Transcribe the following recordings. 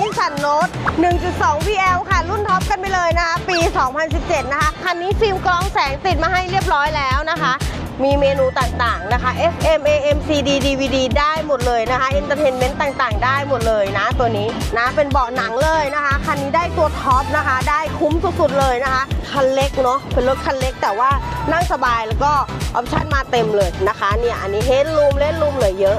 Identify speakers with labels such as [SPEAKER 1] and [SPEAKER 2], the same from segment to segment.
[SPEAKER 1] นิสสันโนต1.2 VL ค่ะ รุ่นท็อปกันไปเลยนะคะ ปี 2017 นะคะ คันนี้ฟิล์มกรองแสงติดมาให้เรียบร้อยแล้วนะคะ มีเมนูต่างๆนะคะ FM AM CD DVD ได้หมดเลยนะคะเอนเตอร์เทนเมนต์ต่างๆ ได้หมดเลยนะ ตัวนี้นะ เป็นเบาะหนังเลยนะคะ คันนี้ได้ตัวท็อปนะคะ ได้คุ้มสุดๆเลยนะคะ คันเล็กเนาะ เป็นรถคันเล็กแต่ว่านั่งสบายแล้วก็ออปชั่นมาเต็มเลยนะคะ เนี่ย อันนี้เฮดรูมเล่นรูมเหลือเยอะ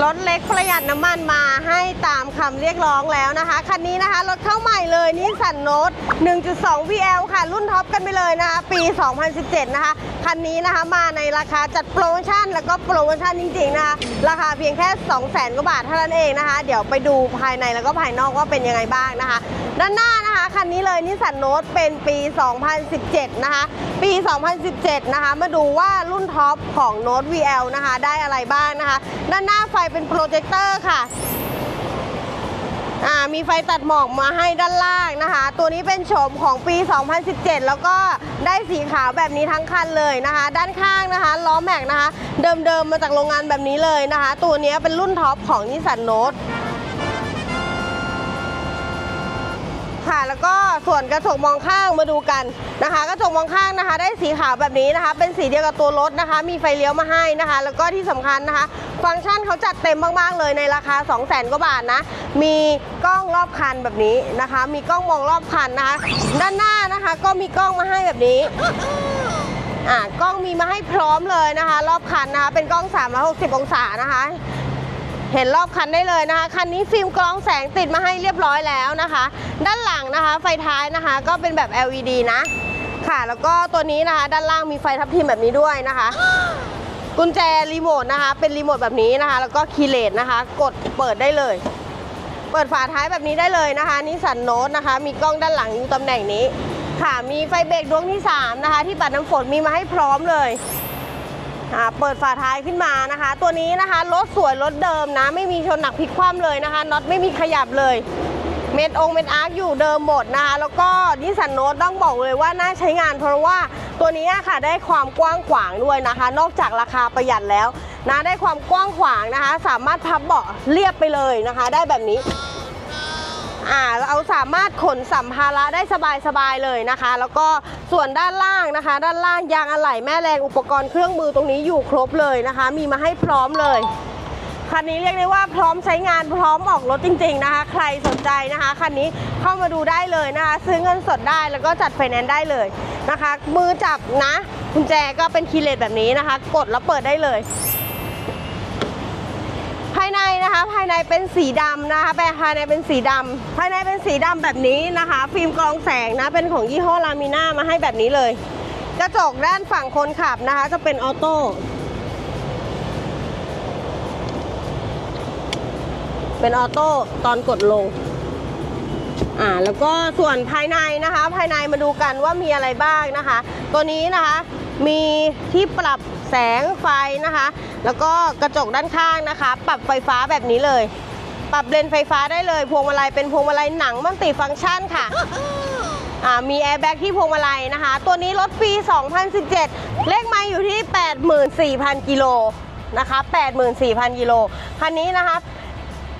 [SPEAKER 1] รถเล็กประหยัดน้ำมันมาให้ตามคำเรียกร้องแล้วนะคะ คันนี้นะคะ รถเข้าใหม่เลยนิสสันโนต1.2 VL ค่ะ รุ่นท็อปกันไปเลยนะคะ ปี 2017 นะคะ คันนี้นะคะมาในราคาจัดโปรโมชั่น แล้วก็โปรโมชั่นจริงๆนะคะ ราคาเพียงแค่ 200,000 กว่าบาทเท่านั้นเองนะคะ เดี๋ยวไปดูภายในแล้วก็ภายนอกว่าเป็นยังไงบ้างนะคะ ด้านหน้านะคะ คันนี้เลยนิสสันโนตเป็นปี 2017 นะคะ ปี 2017 นะคะ มาดูว่ารุ่นท็อปของโนต VL นะคะ ได้อะไรบ้างนะคะ ด้านหน้าไฟเป็นโปรเจคเตอร์ค่ะอ่ามีไฟตัดหมอกมาให้ด้านล่างนะคะ ตัวนี้เป็นโฉมของปี 2017 แล้วก็ได้สีขาวแบบนี้ทั้งคันเลยนะคะ ด้านข้างนะคะล้อแม็กนะคะ เดิมๆมาจากโรงงานแบบนี้เลยนะคะ ตัวนี้เป็นรุ่นท็อปของนิสสันโนต ค่ะ แล้วก็ส่วนกระจกมองข้างมาดูกันนะคะ กระจกมองข้างนะคะ ได้สีขาวแบบนี้นะคะ เป็นสีเดียวกับตัวรถนะคะ มีไฟเลี้ยวมาให้นะคะ แล้วก็ที่สำคัญนะคะ ฟังก์ชันเขาจัดเต็มมากๆเลยในราคา 2 0 0 0 0 0กว่าบาทนะ มีกล้องรอบคันแบบนี้นะคะ มีกล้องมองรอบคันนะคะ ด้านหน้านะคะก็มีกล้องมาให้แบบนี้อ่ากล้องมีมาให้พร้อมเลยนะคะ รอบคันนะคะ เป็นกล้อง 360 องศานะคะ เห็นรอบคันได้เลยนะคะคันนี้ฟิล์มกรองแสงติดมาให้เรียบร้อยแล้วนะคะ ด้านหลังนะคะ ไฟท้ายนะคะ ก็เป็นแบบ LED นะ ค่ะแล้วก็ตัวนี้นะคะ ด้านล่างมีไฟทับทิมแบบนี้ด้วยนะคะ กุญแจรีโมทนะคะ เป็นรีโมทแบบนี้นะคะ แล้วก็คีย์เลสนะคะ กดเปิดได้เลย เปิดฝาท้ายแบบนี้ได้เลยนะคะนิสสันโนตนะคะ มีกล้องด้านหลังอยู่ตำแหน่งนี้ค่ะมีไฟเบรกดวงที่ 3 นะคะ ที่ปัดน้ำฝนมีมาให้พร้อมเลย เปิดฝาท้ายขึ้นมานะคะ ตัวนี้นะคะรถสวยรถเดิมนะ ไม่มีชนหนักพลิกคว่ำเลยนะคะน็อตไม่มีขยับเลย เม็ดองเม็ดอาร์คอยู่เดิมหมดนะคะ แล้วก็นิสสันโนตต้องบอกเลยว่าน่าใช้งาน เพราะว่าตัวนี้ค่ะได้ความกว้างขวางด้วยนะคะ นอกจากราคาประหยัดแล้วนะได้ความกว้างขวางนะคะ สามารถพับเบาะเรียบไปเลยนะคะ ได้แบบนี้อ่าเราสามารถขนสัมภาระได้สบายๆเลยนะคะ แล้วก็ ส่วนด้านล่างนะคะ ด้านล่างยางอะไหล่แม่แรงอุปกรณ์เครื่องมือตรงนี้อยู่ครบเลยนะคะ มีมาให้พร้อมเลยคันนี้เรียกได้ว่าพร้อมใช้งานพร้อมออกรถจริง ๆนะคะ ใครสนใจนะคะคันนี้เข้ามาดูได้เลยนะคะ ซื้อเงินสดได้แล้วก็จัดไฟแนนซ์ได้เลยนะคะ มือจับนะกุญแจก็เป็นคีย์เลสแบบนี้นะคะ กดแล้วเปิดได้เลย นะคะ ภายในเป็นสีดำนะคะแต่ภายในเป็นสีดำภายในเป็นสีดำแบบนี้นะคะ ฟิล์มกรองแสงนะเป็นของยี่ห้อลามิน่ามาให้แบบนี้เลย กระจกด้านฝั่งคนขับนะคะ จะเป็นออโต้เป็นออโต้ตอนกดลงอ่าแล้วก็ส่วนภายในนะคะ ภายในมาดูกันว่ามีอะไรบ้างนะคะ ตัวนี้นะคะมีที่ปรับ แสงไฟนะคะ แล้วก็กระจกด้านข้างนะคะ ปรับไฟฟ้าแบบนี้เลย ปรับเลนไฟฟ้าได้เลยพวงมาลัยเป็นพวงมาลัยหนังมัลติฟังก์ชันค่ะอ่ามีแอร์แบ็กที่พวงมาลัยนะคะ ตัวนี้รถปี 2017 เลขไมาอยู่ที่ 84,000 กิโลนะคะ 84,000 กิโล คันนี้นะคะ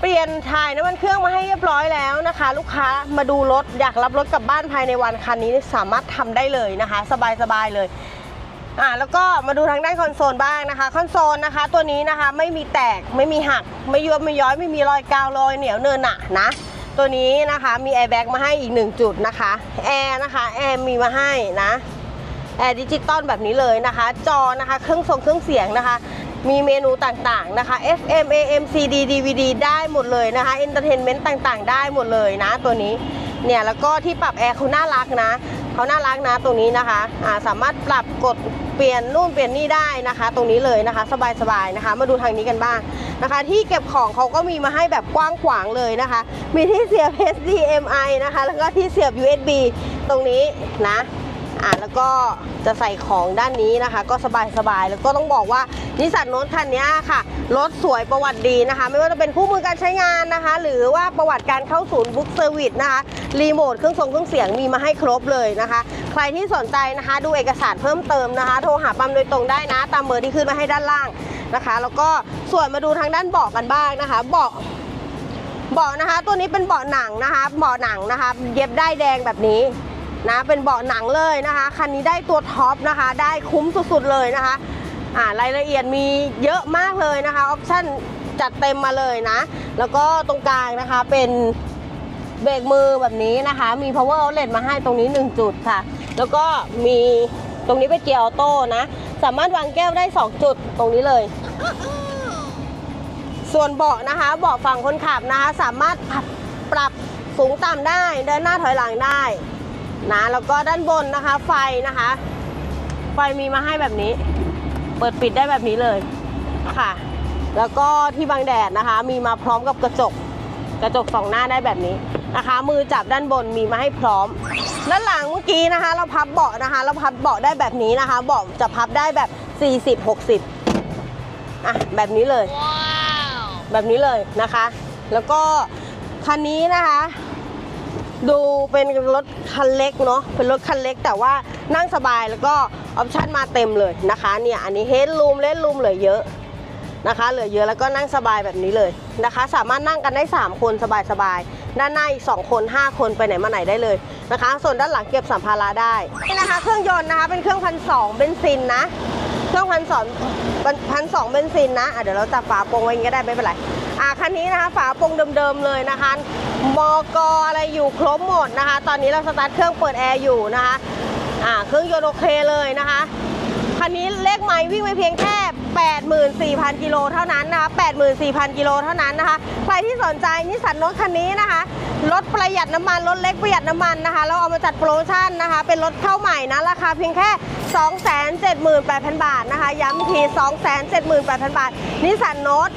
[SPEAKER 1] เปลี่ยนถ่ายน้ำมันเครื่องมาให้เรียบร้อยแล้วนะคะ ลูกค้ามาดูรถอยากรับรถกลับบ้านภายในวันคันนี้สามารถทำได้เลยนะคะ สบายๆเลย อ่าแล้วก็มาดูทางด้านคอนโซลบ้างนะคะคอนโซลนะคะ ตัวนี้นะคะไม่มีแตกไม่มีหัก ไม่ยุบไม่ย้อยไม่มีรอยกาวรอยเหนียวเนินหนะนะตัวนี้นะคะมีแอร์แบ็กมาให้อีก 1 จุดนะคะแอร์นะคะแอร์มีมาให้นะแอร์ดิจิตอลแบบนี้เลยนะคะ จอนะคะเครื่องทรงเครื่องเสียงนะคะ มีเมนูต่างๆนะคะ FM AM CD DVD ได้หมดเลยนะคะเอนเตอร์เทนเมนต์ต่างๆ ได้หมดเลยนะ ตัวนี้เนี่ยแล้วก็ที่ปรับแอร์เขาน่ารักนะเขาน่ารักนะตรงนี้นะคะอ่าสามารถปรับกด เปลี่ยนนู่นเปลี่ยนนี่ได้นะคะ ตรงนี้เลยนะคะ สบายๆนะคะ มาดูทางนี้กันบ้างนะคะ ที่เก็บของเขาก็มีมาให้แบบกว้างขวางเลยนะคะ มีที่เสียบ HDMI นะคะ แล้วก็ที่เสียบ USB ตรงนี้นะ อ่าแล้วก็จะใส่ของด้านนี้นะคะ ก็สบายๆแล้วก็ต้องบอกว่านิสสันโน้ตคันนี้ค่ะรถสวยประวัติดีนะคะ ไม่ว่าจะเป็นคู่มือการใช้งานนะคะ หรือว่าประวัติการเข้าศูนย์บุ๊กเซอร์วิสนะคะรีโมทเครื่องทรงเครื่องเสียงมีมาให้ครบเลยนะคะ ใครที่สนใจนะคะ ดูเอกสารเพิ่มเติมนะคะ โทรหาปั๊มโดยตรงได้นะ ตามเบอร์ที่ขึ้นมาให้ด้านล่างนะคะ แล้วก็ส่วนมาดูทางด้านเบาะกันบ้างนะคะเบาะเบาะนะคะ ตัวนี้เป็นเบาะหนังนะคะเบาะหนังนะคะ เย็บได้แดงแบบนี้ นะเป็นเบาะหนังเลยนะคะคันนี้ได้ตัวท็อปนะคะ ได้คุ้มสุดๆเลยนะคะอ่ารายละเอียดมีเยอะมากเลยนะคะออปชั่นจัดเต็มมาเลยนะ แล้วก็ตรงกลางนะคะเป็นเบรกมือแบบนี้นะคะ มี power outlet มาให้ตรงนี้ 1 จุดค่ะ แล้วก็มีตรงนี้เป็นเกียร์ออโต้นะ สามารถวางแก้วได้ 2 จุดตรงนี้เลย ส่วนเบาะนะคะ เบาะฝั่งคนขับนะคะ สามารถปรับปรับสูงต่ำได้ เดินหน้าถอยหลังได้ นะแล้วก็ด้านบนนะคะไฟนะคะ ไฟมีมาให้แบบนี้ เปิดปิดได้แบบนี้เลยค่ะ แล้วก็ที่บังแดดนะคะ มีมาพร้อมกับกระจกกระจกสองหน้าได้แบบนี้นะคะ มือจับด้านบนมีมาให้พร้อมด้านหลังเมื่อกี้นะคะ เราพับเบาะนะคะ เราพับเบาะได้แบบนี้นะคะเบาะจะพับได้แบบ 40 60อะแบบนี้เลยแบบนี้เลยนะคะ แล้วก็คันนี้นะคะ ดูเป็นรถคันเล็กเนาะเป็นรถคันเล็กแต่ว่านั่งสบายแล้วก็ออปชั่นมาเต็มเลยนะคะเนี่ยอันนี้เฮดรูมเลนรูมเหลือเยอะนะคะเหลือเยอะแล้วก็นั่งสบายแบบนี้เลยนะคะ สามารถนั่งกันได้ 3 คนสบายๆด้านหน้าอีก2คน 5 คนไปไหนมาไหนได้เลยนะคะ ส่วนด้านหลังเก็บสัมภาระได้นี่นะคะ เครื่องยนต์นะคะเป็นเครื่องพันสองเบนซินนะ เครื่องพันสองพันสองเบนซินนะะเดี๋ยวเราจับฝาโปรงไว้ก็ได้ไม่เป็นไร คันนี้นะคะฝาโปรงเดิมๆเลยนะคะ มอกอะไรอยู่ครบหมดนะคะ ตอนนี้เราสตาร์ทเครื่องเปิดแอร์อยู่นะคะอ่าเครื่องยนต์โอเคเลยนะคะ คันนี้เลขไม้วิ่งไปเพียงแค่ 84,000 กิโลเท่านั้นนะคะ 84,000 กิโลเท่านั้นนะคะ ใครที่สนใจนิสสันโนตคันนี้นะคะ รถประหยัดน้ำมัน รถเล็กประหยัดน้ำมันนะคะ เราเอามาจัดโปรโมชั่นนะคะ เป็นรถเข้าใหม่นะ ราคาเพียงแค่ 278,000 บาทนะคะ ย้ำอีกที 278,000 บาท นิสสันโนต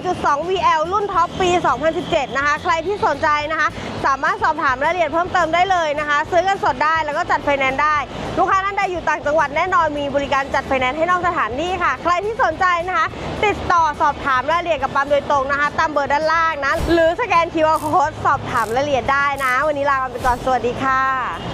[SPEAKER 1] 1.2 VL รุ่นท็อปปี 2017 นะคะ ใครที่สนใจนะคะ สามารถสอบถามรายละเอียดเพิ่มเติมได้เลยนะคะ ซื้อกันสดได้แล้วก็จัดไฟแนนซ์ได้ ลูกค้าท่านใดอยู่ต่างจังหวัดแน่นอนมีบริการจัดไฟแนนซ์ให้นอกสถานที่ค่ะ ใครที่สนใจนะคะ ติดต่อสอบถามรายละเอียดกับปั๊มโดยตรงนะคะ ตามเบอร์ด้านล่างนะหรือสแกน QR Code สอบถามรายละเอียดได้นะ วันนี้ลาไปก่อนสวัสดีค่ะ